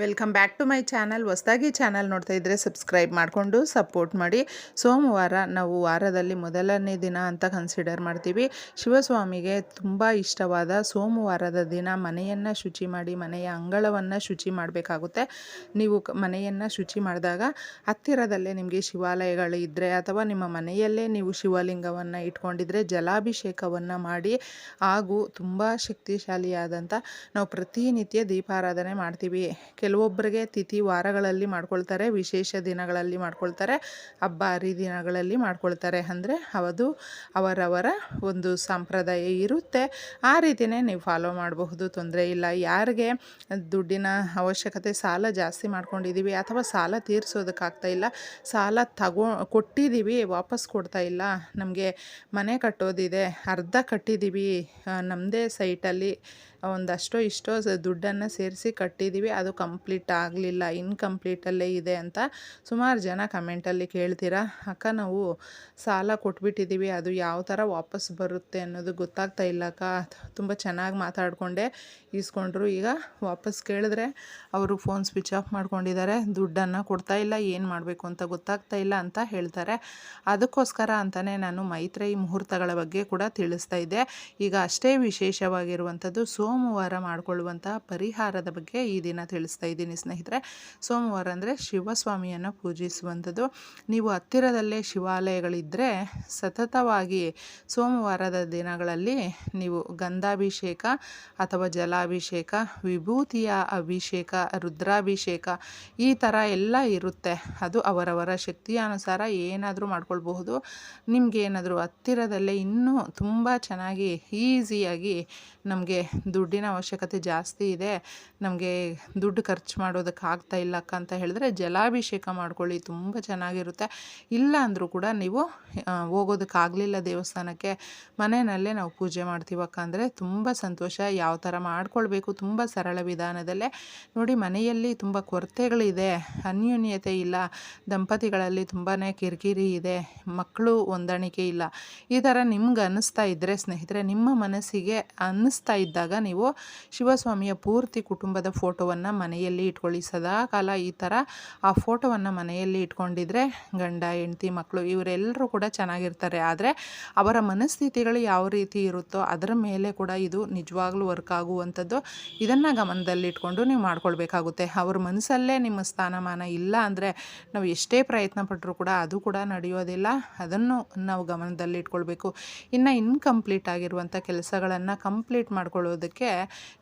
Welcome back to my channel. ಹೊಸದಾಗಿ channel ನೋಡ್ತಾ ಇದ್ದರೆ ಸಬ್ಸ್ಕ್ರೈಬ್ ಮಾಡಿಕೊಂಡು ಸಪೋರ್ಟ್ ಮಾಡಿ. ಸೋಮವಾರ ನಾವು ವಾರದಲ್ಲಿ ಮೊದಲನೇ ದಿನ ಅಂತ ಕನ್ಸಿಡರ್ ಮಾಡ್ತೀವಿ. ಶಿವಸ್ವಾಮಿಗೆ ತುಂಬ ಇಷ್ಟವಾದ ಸೋಮವಾರದ ದಿನ ಮನೆಯನ್ನು ಶುಚಿ ಮಾಡಿ, ಮನೆಯ ಅಂಗಳವನ್ನು ಶುಚಿ ಮಾಡಬೇಕಾಗುತ್ತೆ. ನೀವು ಮನೆಯನ್ನು ಶುಚಿ ಮಾಡಿದಾಗ ಹತ್ತಿರದಲ್ಲೇ ನಿಮಗೆ ಶಿವಾಲಯಗಳು ಇದ್ದರೆ ಅಥವಾ ನಿಮ್ಮ ಮನೆಯಲ್ಲೇ ನೀವು ಶಿವಲಿಂಗವನ್ನು ಇಟ್ಕೊಂಡಿದ್ರೆ ಜಲಾಭಿಷೇಕವನ್ನು ಮಾಡಿ ಹಾಗೂ ತುಂಬ ಶಕ್ತಿಶಾಲಿಯಾದಂಥ ನಾವು ಪ್ರತಿನಿತ್ಯ ದೀಪಾರಾಧನೆ ಮಾಡ್ತೀವಿ. ಕೆಲವೊಬ್ಬರಿಗೆ ತಿಥಿ ವಾರಗಳಲ್ಲಿ ಮಾಡ್ಕೊಳ್ತಾರೆ, ವಿಶೇಷ ದಿನಗಳಲ್ಲಿ ಮಾಡ್ಕೊಳ್ತಾರೆ ಹಬ್ಬ ಹರಿದಿನಗಳಲ್ಲಿ ಮಾಡ್ಕೊಳ್ತಾರೆ. ಅಂದರೆ ಅವದು ಅವರವರ ಒಂದು ಸಂಪ್ರದಾಯ ಇರುತ್ತೆ. ಆ ರೀತಿಯೇ ನೀವು ಫಾಲೋ ಮಾಡಬಹುದು, ತೊಂದರೆ ಇಲ್ಲ. ಯಾರಿಗೆ ದುಡ್ಡಿನ ಅವಶ್ಯಕತೆ ಸಾಲ ಜಾಸ್ತಿ ಮಾಡ್ಕೊಂಡಿದ್ದೀವಿ ಅಥವಾ ಸಾಲ ತೀರಿಸೋದಕ್ಕಾಗ್ತಾ ಇಲ್ಲ, ಸಾಲ ತಗೋ ಕೊಟ್ಟಿದ್ದೀವಿ ವಾಪಸ್ ಕೊಡ್ತಾ ಇಲ್ಲ, ನಮಗೆ ಮನೆ ಕಟ್ಟೋದಿದೆ, ಅರ್ಧ ಕಟ್ಟಿದ್ದೀವಿ ನಮ್ಮದೇ ಸೈಟಲ್ಲಿ ಒಂದಷ್ಟೋ ಇಷ್ಟೋ ಸ ದುಡ್ಡನ್ನು ಸೇರಿಸಿ ಕಟ್ಟಿದ್ದೀವಿ. ಅದು ಕಂಪ್ಲೀಟ್ ಆಗಲಿಲ್ಲ, ಇನ್ಕಂಪ್ಲೀಟಲ್ಲೇ ಇದೆ ಅಂತ ಸುಮಾರು ಜನ ಕಮೆಂಟಲ್ಲಿ ಕೇಳ್ತೀರಾ? ಅಕ್ಕ, ನಾವು ಸಾಲ ಕೊಟ್ಬಿಟ್ಟಿದ್ದೀವಿ, ಅದು ಯಾವ ಥರ ವಾಪಸ್ ಬರುತ್ತೆ ಅನ್ನೋದು ಗೊತ್ತಾಗ್ತಾ ಇಲ್ಲ ಅಕ್ಕ. ತುಂಬ ಚೆನ್ನಾಗಿ ಮಾತಾಡಿಕೊಂಡೆ, ಈಸ್ಕೊಂಡ್ರು. ಈಗ ವಾಪಸ್ ಕೇಳಿದ್ರೆ ಅವರು ಫೋನ್ ಸ್ವಿಚ್ ಆಫ್ ಮಾಡ್ಕೊಂಡಿದ್ದಾರೆ, ದುಡ್ಡನ್ನು ಕೊಡ್ತಾ ಇಲ್ಲ, ಏನು ಮಾಡಬೇಕು ಅಂತ ಗೊತ್ತಾಗ್ತಾ ಇಲ್ಲ ಅಂತ ಹೇಳ್ತಾರೆ. ಅದಕ್ಕೋಸ್ಕರ ಅಂತಲೇ ನಾನು ಮೈತ್ರೇಯಿ ಮುಹೂರ್ತಗಳ ಬಗ್ಗೆ ಕೂಡ ತಿಳಿಸ್ತಾ ಇದ್ದೆ. ಈಗ ಅಷ್ಟೇ ವಿಶೇಷವಾಗಿರುವಂಥದ್ದು ಸೋಮವಾರ ಮಾಡಿಕೊಳ್ಳುವಂತಹ ಪರಿಹಾರದ ಬಗ್ಗೆ ಈ ದಿನ ತಿಳಿಸ್ತಾ ಇದ್ದೀನಿ ಸ್ನೇಹಿತರೆ. ಸೋಮವಾರ ಅಂದರೆ ಶಿವಸ್ವಾಮಿಯನ್ನು ಪೂಜಿಸುವಂಥದ್ದು. ನೀವು ಹತ್ತಿರದಲ್ಲೇ ಶಿವಾಲಯಗಳಿದ್ದರೆ ಸತತವಾಗಿ ಸೋಮವಾರದ ದಿನಗಳಲ್ಲಿ ನೀವು ಗಂಧಾಭಿಷೇಕ ಅಥವಾ ಜಲಾಭಿಷೇಕ, ವಿಭೂತಿಯ ಅಭಿಷೇಕ, ರುದ್ರಾಭಿಷೇಕ ಈ ಥರ ಎಲ್ಲ ಇರುತ್ತೆ. ಅದು ಅವರವರ ಶಕ್ತಿಯ ಅನುಸಾರ ಏನಾದರೂ ಮಾಡ್ಕೊಳ್ಬಹುದು. ನಿಮಗೆ ಏನಾದರೂ ಹತ್ತಿರದಲ್ಲೇ ಇನ್ನೂ ತುಂಬ ಚೆನ್ನಾಗಿ ಈಸಿಯಾಗಿ ನಮಗೆ ದುಡ್ಡಿನ ಅವಶ್ಯಕತೆ ಜಾಸ್ತಿ ಇದೆ, ನಮಗೆ ದುಡ್ಡು ಖರ್ಚು ಮಾಡೋದಕ್ಕೆ ಆಗ್ತಾ ಇಲ್ಲ ಅಕ್ಕ ಅಂತ ಹೇಳಿದ್ರೆ ಜಲಾಭಿಷೇಕ ಮಾಡ್ಕೊಳ್ಳಿ, ತುಂಬ ಚೆನ್ನಾಗಿರುತ್ತೆ. ಇಲ್ಲ ಅಂದರೂ ಕೂಡ ನೀವು ಹೋಗೋದಕ್ಕಾಗಲಿಲ್ಲ ದೇವಸ್ಥಾನಕ್ಕೆ, ಮನೆಯಲ್ಲೇ ನಾವು ಪೂಜೆ ಮಾಡ್ತೀವಕ್ಕ ಅಂದರೆ ತುಂಬ ಸಂತೋಷ. ಯಾವ ಥರ ಮಾಡ್ಕೊಳ್ಬೇಕು ತುಂಬ ಸರಳ ವಿಧಾನದಲ್ಲೇ. ನೋಡಿ, ಮನೆಯಲ್ಲಿ ತುಂಬ ಕೊರತೆಗಳಿದೆ, ಅನ್ಯೂನ್ಯತೆ ಇಲ್ಲ, ದಂಪತಿಗಳಲ್ಲಿ ತುಂಬಾ ಕಿರಿಕಿರಿ ಇದೆ, ಮಕ್ಕಳು ಹೊಂದಾಣಿಕೆ ಇಲ್ಲ. ಈ ಥರ ನಿಮ್ಗೆ ಅನ್ನಿಸ್ತಾ ಇದ್ದರೆ ಸ್ನೇಹಿತರೆ, ನಿಮ್ಮ ಮನಸ್ಸಿಗೆ ಅನ್ನಿಸ್ತಾ ಇದ್ದಾಗ ನೀವು ಶಿವಸ್ವಾಮಿಯ ಪೂರ್ತಿ ಕುಟುಂಬದ ಫೋಟೋವನ್ನು ಮನೆಯಲ್ಲಿ ಇಟ್ಕೊಳ್ಳಿ. ಸದಾ ಕಾಲ ಈ ಥರ ಆ ಫೋಟೋವನ್ನು ಮನೆಯಲ್ಲಿ ಇಟ್ಕೊಂಡಿದ್ರೆ ಗಂಡ, ಹೆಂಡತಿ ಮಕ್ಕಳು ಇವರೆಲ್ಲರೂ ಕೂಡ ಚೆನ್ನಾಗಿರ್ತಾರೆ. ಆದರೆ ಅವರ ಮನಸ್ಥಿತಿಗಳು ಯಾವ ರೀತಿ ಇರುತ್ತೋ ಅದರ ಮೇಲೆ ಕೂಡ ಇದು ನಿಜವಾಗ್ಲೂ ವರ್ಕ್ ಆಗುವಂಥದ್ದು. ಇದನ್ನು ಗಮನದಲ್ಲಿಟ್ಕೊಂಡು ನೀವು ಮಾಡ್ಕೊಳ್ಬೇಕಾಗುತ್ತೆ. ಅವ್ರ ಮನಸ್ಸಲ್ಲೇ ನಿಮ್ಮ ಸ್ಥಾನಮಾನ ಇಲ್ಲ ಅಂದರೆ ನಾವು ಎಷ್ಟೇ ಪ್ರಯತ್ನ ಪಟ್ಟರೂ ಕೂಡ ಅದು ಕೂಡ ನಡೆಯೋದಿಲ್ಲ. ಅದನ್ನು ನಾವು ಗಮನದಲ್ಲಿಟ್ಕೊಳ್ಬೇಕು ಇನ್ನು ಇನ್ಕಂಪ್ಲೀಟ್ ಆಗಿರುವಂಥ ಕೆಲಸಗಳನ್ನು ಕಂಪ್ಲೀಟ್ ಮಾಡ್ಕೊಳ್ಳೋದಕ್ಕೆ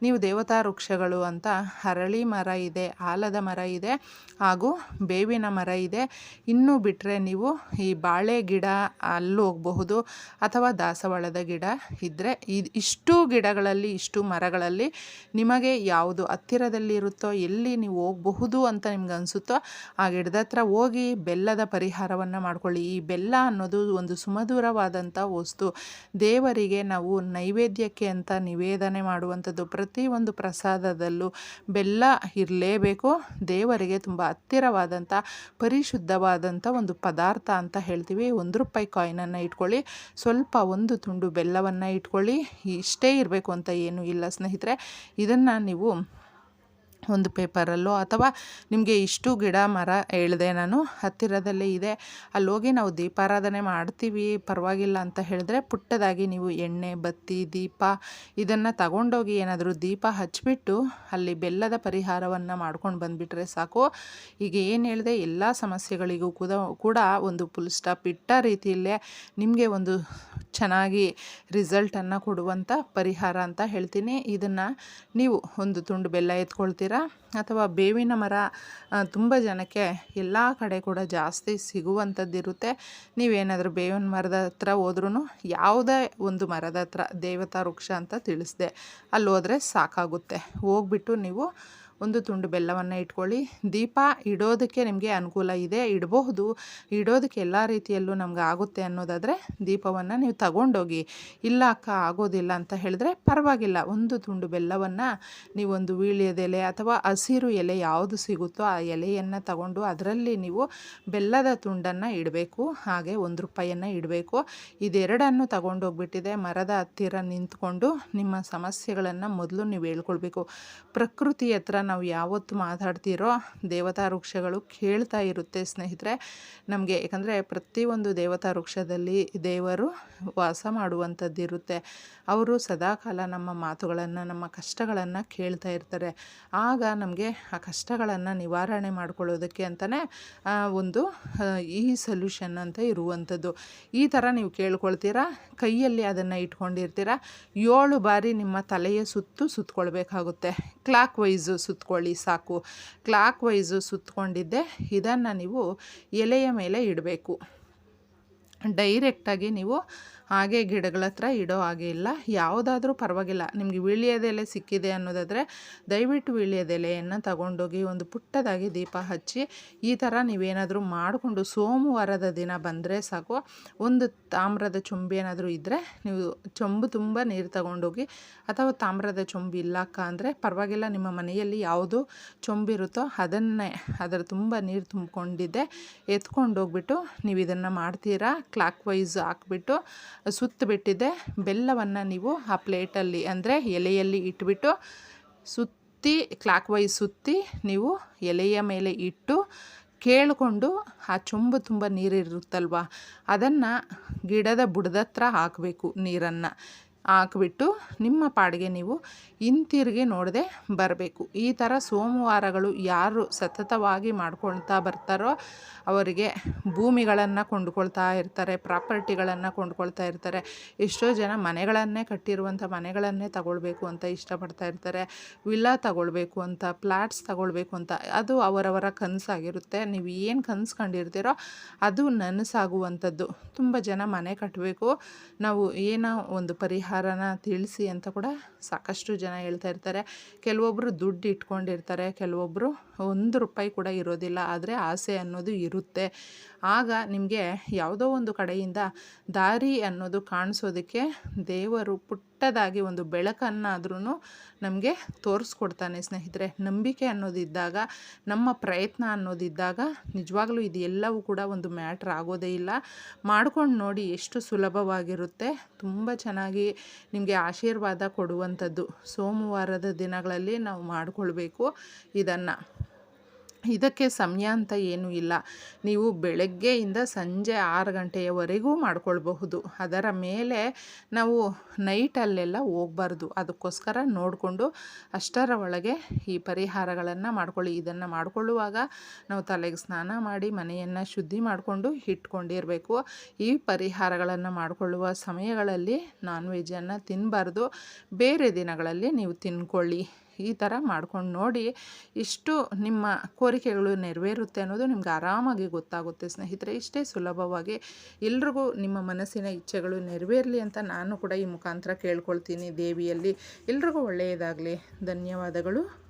ನೀವು ದೇವತಾ ವೃಕ್ಷಗಳು ಅಂತ ಹರಳಿ ಮರ ಇದೆ, ಆಲದ ಮರ ಇದೆ ಹಾಗೂ ಬೇವಿನ ಮರ ಇದೆ. ಇನ್ನು ಬಿಟ್ಟರೆ ನೀವು ಈ ಬಾಳೆ ಗಿಡ ಅಲ್ಲಿ ಹೋಗಬಹುದು ಅಥವಾ ದಾಸವಾಳದ ಗಿಡ ಇದ್ದರೆ ಇದು ಇಷ್ಟು ಗಿಡಗಳಲ್ಲಿ, ಇಷ್ಟು ಮರಗಳಲ್ಲಿ ನಿಮಗೆ ಯಾವುದು ಹತ್ತಿರದಲ್ಲಿರುತ್ತೋ ಎಲ್ಲಿ ನೀವು ಹೋಗಬಹುದು ಅಂತ ನಿಮ್ಗೆ ಅನಿಸುತ್ತೋ ಆ ಗಿಡದ ಹತ್ರ ಹೋಗಿ ಬೆಲ್ಲದ ಪರಿಹಾರವನ್ನು ಮಾಡ್ಕೊಳ್ಳಿ. ಈ ಬೆಲ್ಲ ಅನ್ನೋದು ಒಂದು ಸುಮಧುರವಾದಂಥ ವಸ್ತು. ದೇವರಿಗೆ ನಾವು ನೈವೇದ್ಯಕ್ಕೆ ಅಂತ ನಿವೇದನೆ ಮಾಡುವಂಥದ್ದು ಪ್ರತಿಯೊಂದು ಪ್ರಸಾದದಲ್ಲೂ ಬೆಲ್ಲ ಇರಲೇಬೇಕು. ದೇವರಿಗೆ ತುಂಬ ಹತ್ತಿರವಾದಂಥ, ಪರಿಶುದ್ಧವಾದಂಥ ಒಂದು ಪದಾರ್ಥ ಅಂತ ಹೇಳ್ತೀವಿ. ಒಂದು ರೂಪಾಯಿ ಕಾಯಿನನ್ನು ಇಟ್ಕೊಳ್ಳಿ. ಸ್ವಲ್ಪ ಒಂದು ತುಂಡು ಬೆಲ್ಲವನ್ನು ಇಟ್ಕೊಳ್ಳಿ. ಇಷ್ಟೇ ಇರಬೇಕು ಅಂತ ಏನೂ ಇಲ್ಲ ಸ್ನೇಹಿತರೆ. ಇದನ್ನು ನೀವು ಒಂದು ಪೇಪರಲ್ಲೋ ಅಥವಾ ನಿಮಗೆ ಇಷ್ಟು ಗಿಡ, ಮರ ಹೇಳಿದೆ ನಾನು, ಹತ್ತಿರದಲ್ಲೇ ಇದೆ. ಅಲ್ಲಿ ಹೋಗಿ ನಾವು ದೀಪಾರಾಧನೆ ಮಾಡ್ತೀವಿ, ಪರವಾಗಿಲ್ಲ ಅಂತ ಹೇಳಿದ್ರೆ ಪುಟ್ಟದಾಗಿ ನೀವು ಎಣ್ಣೆ, ಬತ್ತಿ, ದೀಪ ಇದನ್ನು ತಗೊಂಡೋಗಿ ಏನಾದರೂ ದೀಪ ಹಚ್ಚಿಬಿಟ್ಟು ಅಲ್ಲಿ ಬೆಲ್ಲದ ಪರಿಹಾರವನ್ನು ಮಾಡ್ಕೊಂಡು ಬಂದುಬಿಟ್ರೆ ಸಾಕು. ಈಗ ಏನು ಹೇಳಿದೆ, ಎಲ್ಲ ಸಮಸ್ಯೆಗಳಿಗೂ ಕೂಡ ಕೂಡ ಒಂದು ಫುಲ್ ಸ್ಟಾಪ್ ಇಟ್ಟ ರೀತಿಯಲ್ಲೇ ನಿಮಗೆ ಒಂದು ಚೆನ್ನಾಗಿ ರಿಸಲ್ಟನ್ನು ಕೊಡುವಂಥ ಪರಿಹಾರ ಅಂತ ಹೇಳ್ತೀನಿ. ಇದನ್ನು ನೀವು ಒಂದು ತುಂಡು ಬೆಲ್ಲ ಎತ್ಕೊಳ್ತೀರಾ? ಅಥವಾ ಬೇವಿನ ಮರ ತುಂಬ ಜನಕ್ಕೆ ಎಲ್ಲ ಕಡೆ ಕೂಡ ಜಾಸ್ತಿ ಸಿಗುವಂಥದ್ದಿರುತ್ತೆ ನೀವೇನಾದರೂ ಬೇವಿನ ಮರದ ಹತ್ರ ಹೋದ್ರೂ ಯಾವುದೇ ಒಂದು ಮರದ ಹತ್ರ ದೇವತಾ ವೃಕ್ಷ ಅಂತ ತಿಳಿಸ್ದೆ. ಅಲ್ಲಿ ಹೋದರೆ ಸಾಕಾಗುತ್ತೆ. ಹೋಗ್ಬಿಟ್ಟು ನೀವು ಒಂದು ತುಂಡು ಬೆಲ್ಲವನ್ನು ಇಟ್ಕೊಳ್ಳಿ. ದೀಪ ಇಡೋದಕ್ಕೆ ನಿಮಗೆ ಅನುಕೂಲ ಇದೆ. ಇಡಬಹುದು. ಇಡೋದಕ್ಕೆ ಎಲ್ಲ ರೀತಿಯಲ್ಲೂ ನಮ್ಗೆ ಆಗುತ್ತೆ ಅನ್ನೋದಾದರೆ ದೀಪವನ್ನು ನೀವು ತಗೊಂಡೋಗಿ, ಇಲ್ಲ ಅಕ್ಕ, ಆಗೋದಿಲ್ಲ ಅಂತ ಹೇಳಿದ್ರೆ ಪರವಾಗಿಲ್ಲ. ಒಂದು ತುಂಡು ಬೆಲ್ಲವನ್ನು ನೀವೊಂದು ವೀಳ್ಯದೆಲೆ ಅಥವಾ ಹಸಿರು ಎಲೆ ಯಾವುದು ಸಿಗುತ್ತೋ ಆ ಎಲೆಯನ್ನು ತಗೊಂಡು ಅದರಲ್ಲಿ ನೀವು ಬೆಲ್ಲದ ತುಂಡನ್ನು ಇಡಬೇಕು. ಹಾಗೆ ಒಂದು ರೂಪಾಯಿಯನ್ನು ಇಡಬೇಕು. ಇದೆರಡನ್ನು ತಗೊಂಡೋಗ್ಬಿಟ್ಟಿದೆ. ಮರದ ಹತ್ತಿರ ನಿಂತ್ಕೊಂಡು ನಿಮ್ಮ ಸಮಸ್ಯೆಗಳನ್ನು ಮೊದಲು ನೀವು ಹೇಳ್ಕೊಳ್ಬೇಕು. ಪ್ರಕೃತಿ ಹತ್ರ ನಾವು ಯಾವತ್ತು ಮಾತಾಡ್ತಿರೋ ದೇವತಾ ವೃಕ್ಷಗಳು ಕೇಳ್ತಾ ಇರುತ್ತೆ ಸ್ನೇಹಿತರೆ. ನಮಗೆ ಯಾಕಂದರೆ ಪ್ರತಿಯೊಂದು ದೇವತಾ ವೃಕ್ಷದಲ್ಲಿ ದೇವರು ವಾಸ ಮಾಡುವಂಥದ್ದಿರುತ್ತೆ ಅವರು ಸದಾಕಾಲ ನಮ್ಮ ಮಾತುಗಳನ್ನು, ನಮ್ಮ ಕಷ್ಟಗಳನ್ನು ಕೇಳ್ತಾ ಇರ್ತಾರೆ. ಆಗ ನಮಗೆ ಆ ಕಷ್ಟಗಳನ್ನು ನಿವಾರಣೆ ಮಾಡ್ಕೊಳ್ಳೋದಕ್ಕೆ ಅಂತಲೇ ಒಂದು ಈ ಸೊಲ್ಯೂಷನ್ ಅಂತ ಇರುವಂಥದ್ದು. ಈ ಥರ ನೀವು ಕೇಳ್ಕೊಳ್ತೀರಾ? ಕೈಯಲ್ಲಿ ಅದನ್ನು ಇಟ್ಕೊಂಡಿರ್ತೀರಾ? ಏಳು ಬಾರಿ ನಿಮ್ಮ ತಲೆಯ ಸುತ್ತು ಸುತ್ತಕೊಳ್ಬೇಕಾಗುತ್ತೆ ಕ್ಲಾಕ್ ವೈಸು ಸುತ್ತಕೊಳ್ಳಿ ಸಾಕು. ಕ್ಲಾಕ್ ವೈಸು ಸುತ್ತಕೊಂಡಿದ್ದೆ ಇದನ್ನು ನೀವು ಎಲೆಯ ಮೇಲೆ ಇಡಬೇಕು. ಡೈರೆಕ್ಟಾಗಿ ನೀವು ಹಾಗೆ ಗಿಡಗಳ ಹತ್ರ ಇಡೋ ಹಾಗೆ ಇಲ್ಲ. ಯಾವುದಾದ್ರೂ ಪರವಾಗಿಲ್ಲ. ನಿಮಗೆ ವೀಳ್ಯದೆಲೆ ಸಿಕ್ಕಿದೆ ಅನ್ನೋದಾದರೆ ದಯವಿಟ್ಟು ವೀಳ್ಯದೆಲೆಯನ್ನು ತಗೊಂಡೋಗಿ ಒಂದು ಪುಟ್ಟದಾಗಿ ದೀಪ ಹಚ್ಚಿ ಈ ಥರ ನೀವೇನಾದರೂ ಮಾಡಿಕೊಂಡು ಸೋಮವಾರದ ದಿನ ಬಂದರೆ ಸಾಕು. ಒಂದು ತಾಮ್ರದ ಚೊಂಬು ಏನಾದರೂ ಇದ್ದರೆ ನೀವು ಚೊಂಬು ತುಂಬ ನೀರು ತಗೊಂಡೋಗಿ ಅಥವಾ ತಾಮ್ರದ ಚೊಂಬು ಇಲ್ಲಕ್ಕ ಅಂದರೆ ಪರವಾಗಿಲ್ಲ. ನಿಮ್ಮ ಮನೆಯಲ್ಲಿ ಯಾವುದು ಚೊಂಬಿರುತ್ತೋ ಅದನ್ನೇ, ಅದರ ತುಂಬ ನೀರು ತುಂಬಿಕೊಂಡಿದ್ದೆ ಎತ್ಕೊಂಡೋಗ್ಬಿಟ್ಟು ನೀವು ಇದನ್ನು ಮಾಡ್ತೀರಾ? ಕ್ಲಾಕ್ ವೈಸ್ ಹಾಕ್ಬಿಟ್ಟು ಸುತ್ತಬಿಟ್ಟಿದ್ದೆ ಬೆಲ್ಲವನ್ನು ನೀವು ಆ ಪ್ಲೇಟಲ್ಲಿ ಅಂದರೆ ಎಲೆಯಲ್ಲಿ ಇಟ್ಬಿಟ್ಟು ಸುತ್ತಿ ಕ್ಲಾಕ್ ವೈಸ್ ಸುತ್ತಿ ನೀವು ಎಲೆಯ ಮೇಲೆ ಇಟ್ಟು ಕೇಳಿಕೊಂಡು ಆ ಚೊಂಬು ತುಂಬ ನೀರಿರುತ್ತಲ್ವ? ಅದನ್ನು ಗಿಡದ ಬುಡದತ್ರ ಹಾಕಬೇಕು ನೀರನ್ನು. ಹಾಕ್ಬಿಟ್ಟು ನಿಮ್ಮ ಪಾಡಿಗೆ ನೀವು ಹಿಂತಿರುಗಿ ನೋಡದೆ ಬರಬೇಕು. ಈ ಥರ ಸೋಮವಾರಗಳು ಯಾರು ಸತತವಾಗಿ ಮಾಡ್ಕೊಳ್ತಾ ಬರ್ತಾರೋ ಅವರಿಗೆ ಭೂಮಿಗಳನ್ನು ಕೊಂಡ್ಕೊಳ್ತಾ ಇರ್ತಾರೆ, ಪ್ರಾಪರ್ಟಿಗಳನ್ನು ಕೊಂಡ್ಕೊಳ್ತಾ ಇರ್ತಾರೆ. ಎಷ್ಟೋ ಜನ ಮನೆಗಳನ್ನೇ ಕಟ್ಟಿರುವಂಥ ಮನೆಗಳನ್ನೇ ತಗೊಳ್ಬೇಕು ಅಂತ ಇಷ್ಟಪಡ್ತಾ ಇರ್ತಾರೆ. ವಿಲ್ಲಾ ತಗೊಳ್ಬೇಕು ಅಂತ ಫ್ಲ್ಯಾಟ್ಸ್ ತಗೊಳ್ಬೇಕು ಅಂತ, ಅದು ಅವರವರ ಕನಸಾಗಿರುತ್ತೆ. ನೀವು ಏನು ಕನಸು ಕಂಡಿರ್ತೀರೋ ಅದು ನನಸಾಗುವಂಥದ್ದು. ತುಂಬ ಜನ ಮನೆ ಕಟ್ಟಬೇಕು ನಾವು ಏನೋ ಒಂದು ಪರಿಹಾರನ ತಿಳಿಸಿ ಅಂತ ಕೂಡ ಸಾಕಷ್ಟು ಜನ ಹೇಳ್ತಾ ಇರ್ತಾರೆ. ಕೆಲವೊಬ್ಬರು ದುಡ್ಡು ಇಟ್ಕೊಂಡಿರ್ತಾರೆ ಕೆಲವೊಬ್ಬರು ಒಂದು ರೂಪಾಯಿ ಕೂಡ ಇರೋದಿಲ್ಲ, ಆದರೆ ಆಸೆ ಅನ್ನೋದು ಇರುತ್ತೆ. ಆಗ ನಿಮಗೆ ಯಾವುದೋ ಒಂದು ಕಡೆಯಿಂದ ದಾರಿ ಅನ್ನೋದು ಕಾಣಿಸೋದಕ್ಕೆ ದೇವರು ಪುಟ್ಟದಾಗಿ ಒಂದು ಬೆಳಕನ್ನಾದ್ರೂ ನಮಗೆ ತೋರಿಸ್ಕೊಡ್ತಾನೆ ಸ್ನೇಹಿತರೆ. ನಂಬಿಕೆ ಅನ್ನೋದಿದ್ದಾಗ, ನಮ್ಮ ಪ್ರಯತ್ನ ಅನ್ನೋದಿದ್ದಾಗ ನಿಜವಾಗ್ಲೂ ಇದು ಎಲ್ಲವೂ ಕೂಡ ಒಂದು ಮ್ಯಾಟ್ರ್ ಆಗೋದೇ ಇಲ್ಲ. ಮಾಡ್ಕೊಂಡು ನೋಡಿ ಎಷ್ಟು ಸುಲಭವಾಗಿರುತ್ತೆ. ತುಂಬ ಚೆನ್ನಾಗಿ ನಿಮಗೆ ಆಶೀರ್ವಾದ ಕೊಡುವಂಥದ್ದು ಸೋಮವಾರದ ದಿನಗಳಲ್ಲಿ ನಾವು ಮಾಡಿಕೊಳ್ಬೇಕು ಇದನ್ನು. ಇದಕ್ಕೆ ಸಮಯ ಅಂತ ಏನೂ ಇಲ್ಲ. ನೀವು ಬೆಳಗ್ಗೆಯಿಂದ ಸಂಜೆ ಆರು ಗಂಟೆಯವರೆಗೂ ಮಾಡ್ಕೊಳ್ಬಹುದು. ಅದರ ಮೇಲೆ ನಾವು ನೈಟಲ್ಲೆಲ್ಲ ಹೋಗ್ಬಾರ್ದು. ಅದಕ್ಕೋಸ್ಕರ ನೋಡಿಕೊಂಡು ಅಷ್ಟರ ಒಳಗೆ ಈ ಪರಿಹಾರಗಳನ್ನು ಮಾಡ್ಕೊಳ್ಳಿ. ಇದನ್ನು ಮಾಡಿಕೊಳ್ಳುವಾಗ ನಾವು ತಲೆಗೆ ಸ್ನಾನ ಮಾಡಿ ಮನೆಯನ್ನು ಶುದ್ಧಿ ಮಾಡಿಕೊಂಡು ಇಟ್ಕೊಂಡಿರಬೇಕು. ಈ ಪರಿಹಾರಗಳನ್ನು ಮಾಡಿಕೊಳ್ಳುವ ಸಮಯಗಳಲ್ಲಿ ನಾನ್ ವೆಜ್ಜನ್ನು ತಿನ್ನಬಾರ್ದು ಬೇರೆ ದಿನಗಳಲ್ಲಿ ನೀವು ತಿನ್ಕೊಳ್ಳಿ. ಈ ಥರ ಮಾಡ್ಕೊಂಡು ನೋಡಿ ಇಷ್ಟು ನಿಮ್ಮ ಕೋರಿಕೆಗಳು ನೆರವೇರುತ್ತೆ ಅನ್ನೋದು ನಿಮ್ಗೆ ಆರಾಮಾಗಿ ಗೊತ್ತಾಗುತ್ತೆ ಸ್ನೇಹಿತರೆ. ಇಷ್ಟೇ ಸುಲಭವಾಗಿ ಎಲ್ರಿಗೂ ನಿಮ್ಮ ಮನಸ್ಸಿನ ಇಚ್ಛೆಗಳು ನೆರವೇರಲಿ ಅಂತ ನಾನು ಕೂಡ ಈ ಮುಖಾಂತರ ಕೇಳ್ಕೊಳ್ತೀನಿ ದೇವಿಯಲ್ಲಿ. ಎಲ್ರಿಗೂ ಒಳ್ಳೆಯದಾಗಲಿ. ಧನ್ಯವಾದಗಳು.